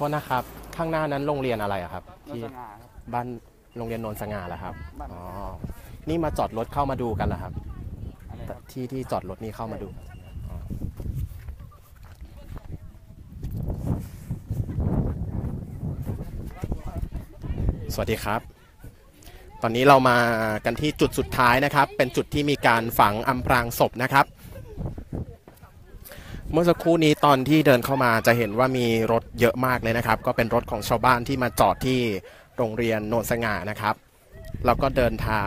ทษนะครับ ข้างหน้านั้นโรงเรียนอะไรอะครับนนที่สง่าครับบ้านโรงเรียนโนนสง่าเหรอครับบ้านอ๋อนี่มาจอดรถเข้ามาดูกันเหรอครับอะไรครับที่ที่จอดรถนี่เข้ามาดูอ๋อสวัสดีครับ ตอนนี้เรามากันที่จุดสุดท้ายนะครับ เป็นจุดที่มีการฝังอำพรางศพนะครับ เมื่อสักครู่นี้ตอนที่เดินเข้ามาจะเห็นว่ามีรถเยอะมากเลยนะครับ ก็เป็นรถของชาวบ้านที่มาจอดที่โรงเรียนโนนสง่านะครับ แล้วก็เดินเท้า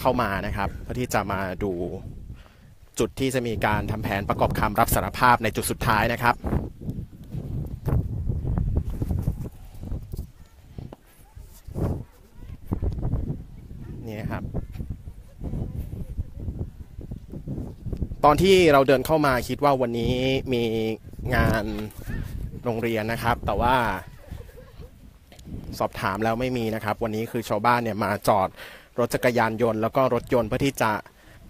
เข้ามานะครับ เพื่อที่จะมาดูจุดที่จะมีการทำแผนประกอบคำรับสารภาพในจุดสุดท้ายนะครับ นี่นะครับ ตอนที่เราเดินเข้ามาคิดว่าวันนี้มีงานโรงเรียนนะครับ แต่ว่าสอบถามแล้วไม่มีนะครับ วันนี้คือชาวบ้านเนี่ยมาจอดรถจักรยานยนต์แล้วก็รถยนต์เพื่อที่จะ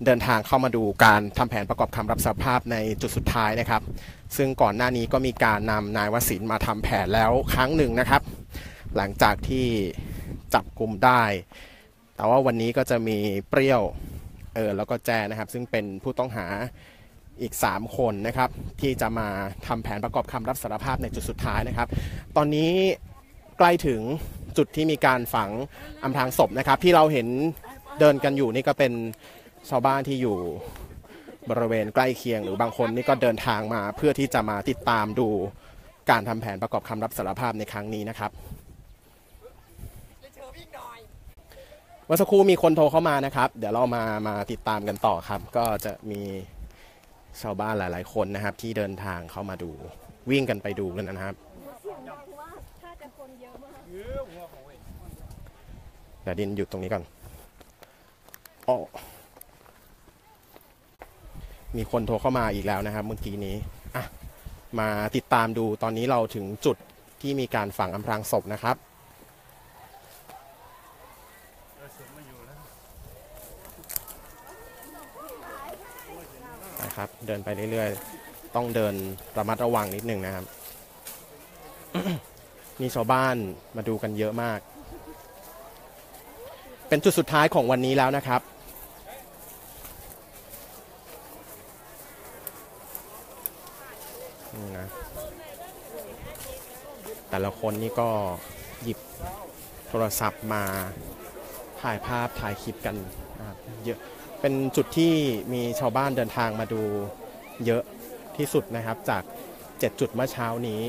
เดินทางเข้ามาดูการทำแผนประกอบคำรับสารภาพในจุดสุดท้ายนะครับ ซึ่งก่อนหน้านี้ก็มีการนำนายวศินมาทำแผนแล้วครั้งหนึ่งนะครับ หลังจากที่จับกลุ่มได้ แต่ว่าวันนี้ก็จะมีเปรี้ยว เออแล้วก็แจนะครับ ซึ่งเป็นผู้ต้องหาอีก 3 คนนะครับ ที่จะมาทำแผนประกอบคำรับสารภาพในจุดสุดท้ายนะครับ ตอนนี้ใกล้ถึงจุดที่มีการฝังอำพรางศพนะครับ ที่เราเห็นเดินกันอยู่นี่ก็เป็นชาวบ้านที่อยู่บริเวณใกล้เคียงหรือบางคนนี่ก็เดินทางมาเพื่อที่จะมาติดตามดูการทำแผนประกอบคำรับสารภาพในครั้งนี้นะครับ มื่อสักครู่มีคนโทรเข้ามานะครับ เดี๋ยวเรามามาติดตามกันต่อครับ ก็จะมีชาวบ้านหลาย ๆ คนนะครับ ที่เดินทางเข้ามาดูวิ่งกันไปดูกันนะครับเสียงดังมากถ้าจะคนเยอะมากเดี๋ยวดินหยุดตรงนี้ก่อนอ้อมีคนโทรเข้ามาอีกแล้วนะครับ เมื่อกี้นี้อะมาติดตามดูตอนนี้เราถึงจุดที่มีการฝังอำพรางศพนะครับ นะครับ เดินไปเรื่อยๆ ต้องเดินระมัดระวังนิดหนึ่งนะครับ มีชาวบ้านมาดูกันเยอะมาก เป็นจุดสุดท้ายของวันนี้แล้วนะครับนะแต่ละคนนี่ก็หยิบโทรศัพท์มา ถ่ายภาพถ่ายคลิปกันเยอะเป็นจุดที่มีชาวบ้านเดินทางมาดูเยอะที่สุดนะครับจาก 7 จุดเมื่อเช้านี้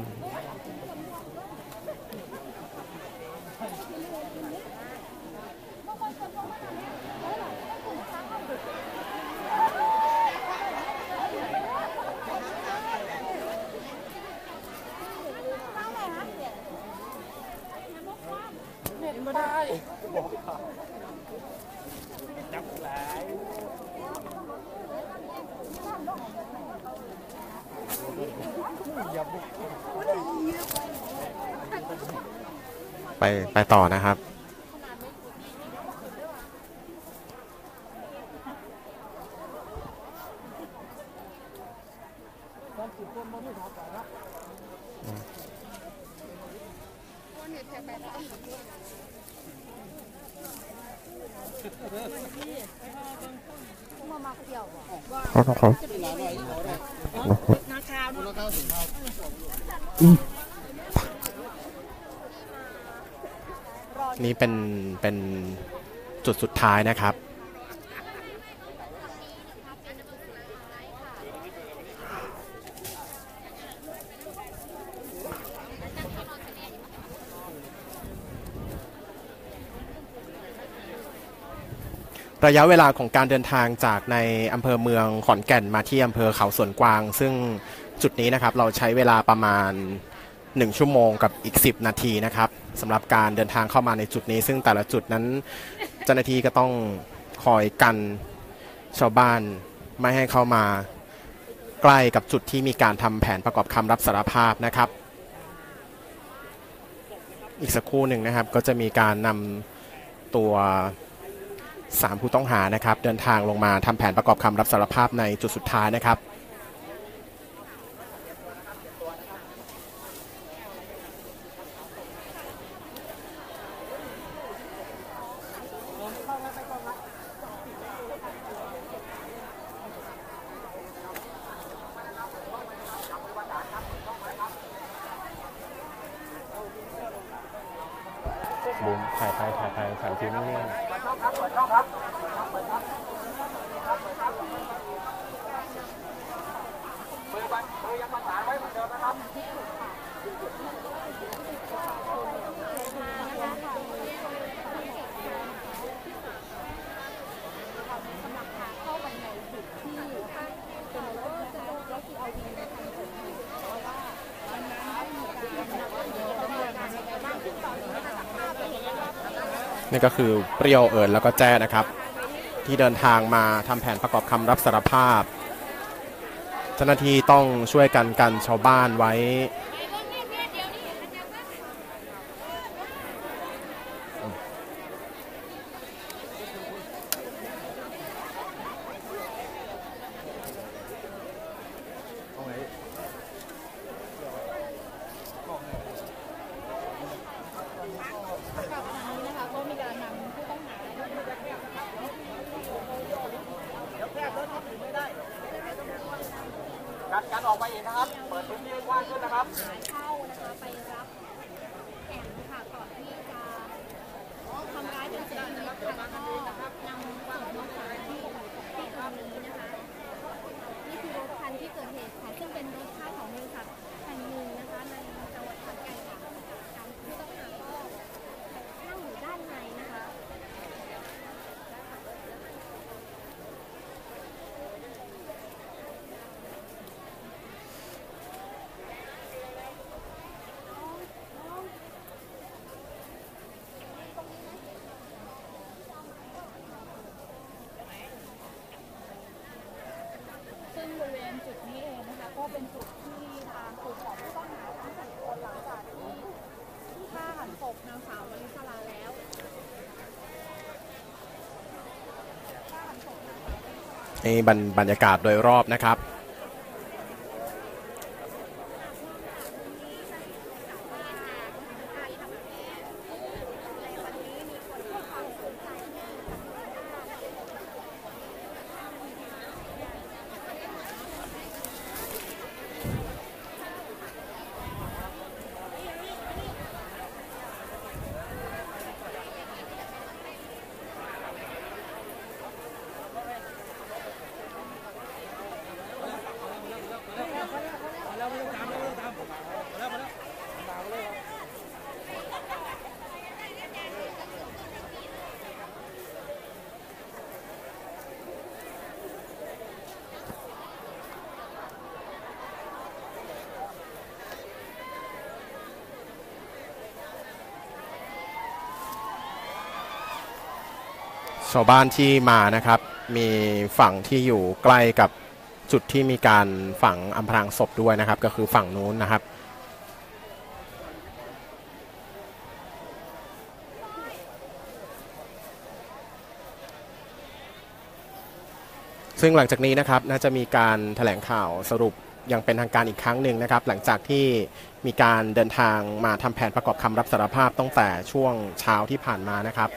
Mm-hmm. ไปไปต่อนะครับ มามาเกี่ยวบ่ เขาเขา นาคาวเนาะ นี่เป็นเป็น จุดสุดท้ายนะครับ ระยะเวลาของการเดินทางจากในอำเภอเมืองขอนแก่นมาที่อำเภอเขาสวนกวาง ซึ่งจุดนี้นะครับเราใช้เวลาประมาณ1ชั่วโมงกับอีก 10 นาทีนะครับสำหรับการเดินทางเข้ามาในจุดนี้ ซึ่งแต่ละจุดนั้น เจ้าหน้าที่ก็ต้องคอยกันชาวบ้านไม่ให้เข้ามาใกล้กับจุดที่มีการทำแผนประกอบคำรับสารภาพนะครับ อีกสักครู่หนึ่งนะครับก็จะมีการนำตัวสามผู้ต้องหานะครับ เดินทางลงมาทำแผนประกอบคำรับสารภาพในจุดสุดท้ายนะครับ บูมถ่ายไปถ่ายไปถ่ายทีนิ่งๆเข้าไปในจุดที่เป็นรถนะรถที่เอาดินไปทำถนนเพราะว่าวันนั้น นี่ก็คือเปรี้ยวเอิญแล้วก็แจ้นะครับ ที่เดินทางมาทำแผนประกอบคำรับสารภาพ เจ้าหน้าที่ต้องช่วยกันกันชาวบ้านไว้ กับทางนี้นะคะก็มีการนำผู้ต้องหา การการออกมาอีกนะครับ เปิดพื้นที่ให้กว้างขึ้นนะครับ เข้านะคะไปรับ แขนค่ะก่อนที่จะทำร้ายจนเสียชีวิตค่ะแล้วก็นำส่งโรงพยาบาลที่ที่ตรงนี้นะคะนี่คือรถคันที่เกิดเหตุค่ะซึ่งเป็นรถค่าของบริษัทแห่งหนึ่งนะคะในจังหวัดขอนแก่นค่ะการผู้ต้องหาก็นั่งอยู่ด้านในนะคะ ซึ่งบริเวณจุดนี้เองนะคะ ก็ เป็นจุดที่ทางกลุ่มของผู้ต้องหาทั้งสี่คนหลังจากที่ฆ่าหันศพนางสาววลิศลาแล้วฆ่าหันศพนางสาววลิศลานี่บรรบรรยากาศโดยรอบนะครับ ชาวบ้านที่มานะครับ มีฝั่งที่อยู่ใกล้กับจุดที่มีการฝังอำพรางศพด้วยนะครับ ก็คือฝั่งนู้นนะครับซึ่งหลังจากนี้นะครับน่าจะมีการแถลงข่าวสรุปอย่างเป็นทางการอีกครั้งหนึ่งนะครับ หลังจากที่มีการเดินทางมาทำแผนประกอบคำรับสารภาพตั้งแต่ช่วงเช้าที่ผ่านมานะครับ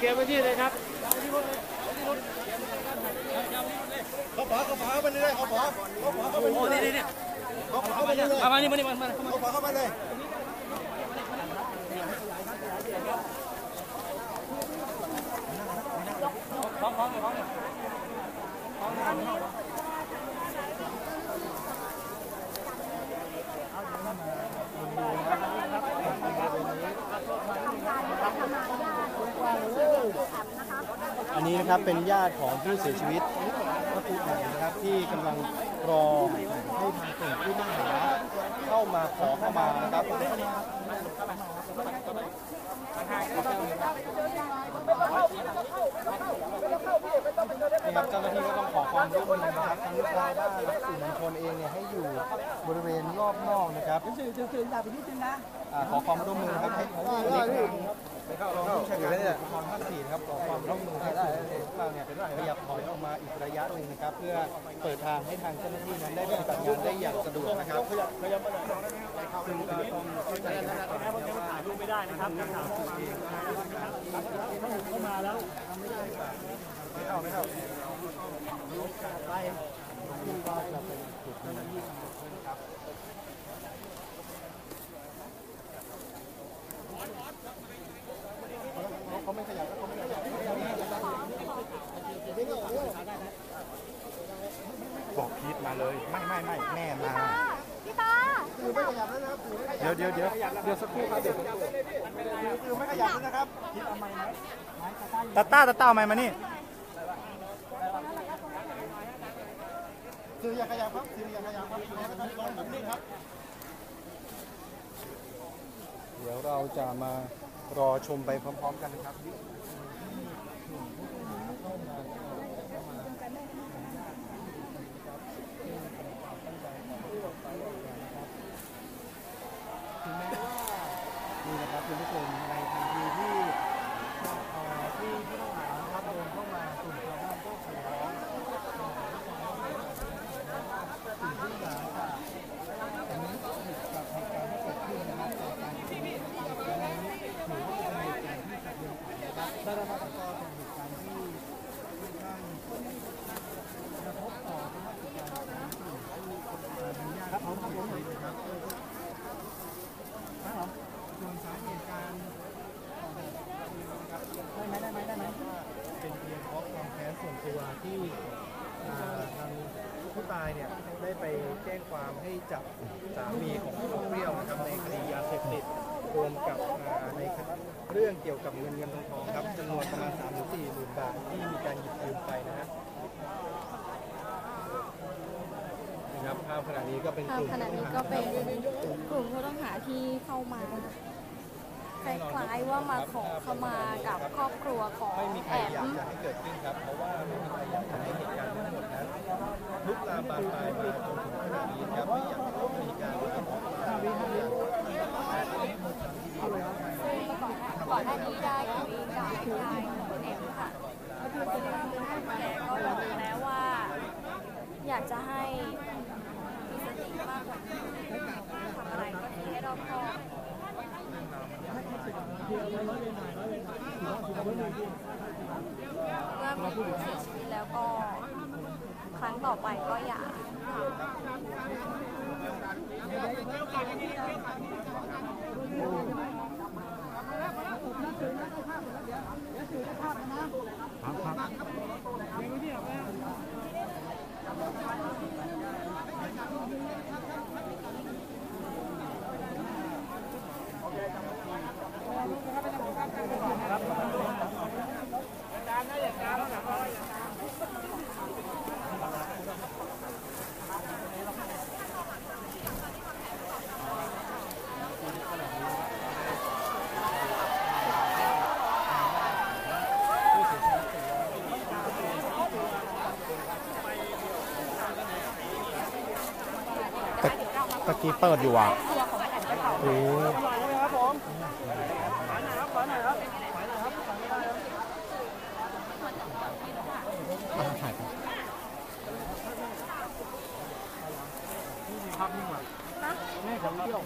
เก็บไว้ที่เลยครับเขาขวาเขาขวาเข้าไปเลยเขาขวาเขาขวาเข้าไปเลยโอ้นี่นี่นี่เขาขวาเข้าไปเลยมามานี่มานี่มามาเขาขวาเข้าไปเลยพร้อมพร้อมพร้อมพร้อม อันนี้นะครับเป็นญาติของผู้เสียชีวิตพระคือแหนะครับที่กำลังรอให้ทางกลุ่มผู้ต้องหาเข้ามาขอเข้ามานะครับ ครับเจ้าหน้าที่ก็ต้องขอความร่วมมือนะครับทั้งชาวบ้านและสื่อมวลชนเองเนี่ยให้อยู่บริเวณรอบนอกนะครับสื่อสื่ออย่าไปนิดนึงนะขอความร่วมมือนะครับให้ให้รองผู้บัญชาการตำรวจภูธรภาคสี่นะครับขอความร่วมมือให้สื่อมวลชนของเราเนี่ยขยับถอยออกมาอีกระยะหนึ่งนะครับ เพื่อเปิดทางให้ทางเจ้าหน้าที่นั้นได้ปฏิบัติงานได้อย่างสะดวกนะครับซึ่งก็ต้องเข้า ใจนะครับว่าดูไม่ได้นะครับไม่เข้าไม่เข้าไปที่ว่าจะเป็นจุดที่ครับเขาไม่ขยับเขาไม่ขยับบอกพีทมาเลย ไม่ไม่ไม่แม่มา พี่ตาเดี๋ยวเดี๋ยวเดี๋ยวเดี๋ยวสักครู่ครับเดี๋ยวคือไม่ขยับแล้วนะครับตาต้าตาต้าเอาไม้มานี่สื่ออย่าขยับครับสื่ออย่าขยับครับสื่ออย่าขยับครับแบบนี้ครับ เดี๋ยวเราจะมารอชมไปพร้อม ๆ กันนะครับ ถึงแม้ว่า นี่นะครับคุณผู้ชมในทันทีที่เอ่อที่ที่ต้องหานะครับเดินเข้ามากลุ่มชาวบ้านก็ขอร้องสิ่งที่อยากจะอันนี้ผิดกับเหตุการณ์ที่เกิดขึ้นนะครับจากการที่ในครั้งนี้ถือว่าเป็นเหตุการณ์ที่สะเทือนขวัญนะครับได้รับก็เป็นเหตุการณ์ที่ค่อนข้างกระทบต่อสภาพจิตใจของกลุ่มผู้คนญาติเขาทั้งหมดเลยนะครับ ครับส่วนสาเหตุการได้ไหมได้ไหมได้ไหมเป็นเพียงเพราะความแค้นส่วนตัวที่อ่าทางผู้ตายเนี่ยได้ไป แจ้งความให้จับสามีของผู้เปรี้ยวนะครับในคดียาเสพติดรวมกับอ่าในเรื่องเกี่ยวกับเงินเงินทองทองครับจำนวนประมาณ3 4หมื่นบาทที่มีการหยิบยืมไปนะฮะนะครับภาพขณะนี้ก็เป็นภากพลุ่มขณะนี้ก็เป็นกลุ่มผู้ต้องหาที่เข้ามาคล้ายๆว่ามาขอขมากับครอบครัวของไม่มีใครแออยากมจะให้เกิดขึ้นครับเพราะว่าไม่มีใครอยากจะให้เหตุการณ์ทั้งหมดนั้นลุกลามบานปลายมาจนถึงขนาดนี้ครับไม่อยากให้มีการลามกอย่างซึ่งก่อนหน้าก่อนหน้านี้ได้คุยกับทางคุณแอมค่ะแกก็บอกแล้วว่า อยากจะให้มีสติมากกว่านี้ทำอะไรก็คิดให้รอบคอบเมื่อมีผู้เสียชีวิตแล้วก็ ครั้งต่อไปก็อย่า ตะกี้เปิดอยู่อะโอ้มาถ่ายไปก็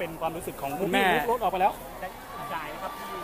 เป็นความรู้สึกของคุณแม่รถออกไปแล้วจ่ายนะครับที่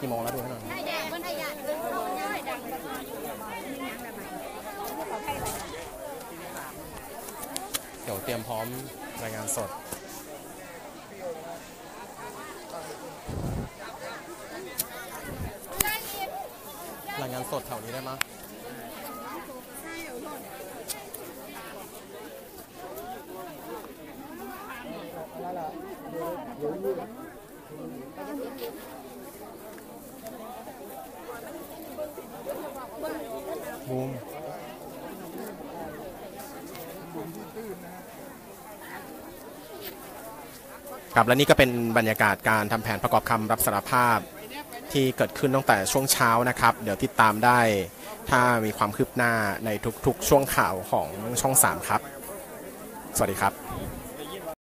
กี่โมงแล้วดูให้หน่อยเดี๋ยวเตรียมพร้อมรายงานสดรายงานสดแถวนี้ได้ไหมย บูมครับและนี่ก็เป็นบรรยากาศการทำแผนประกอบคำรับสารภาพที่เกิดขึ้นตั้งแต่ช่วงเช้านะครับ เดี๋ยวติดตามได้ถ้ามีความคืบหน้าในทุกๆช่วงข่าวของช่อง 3 ครับ สวัสดีครับ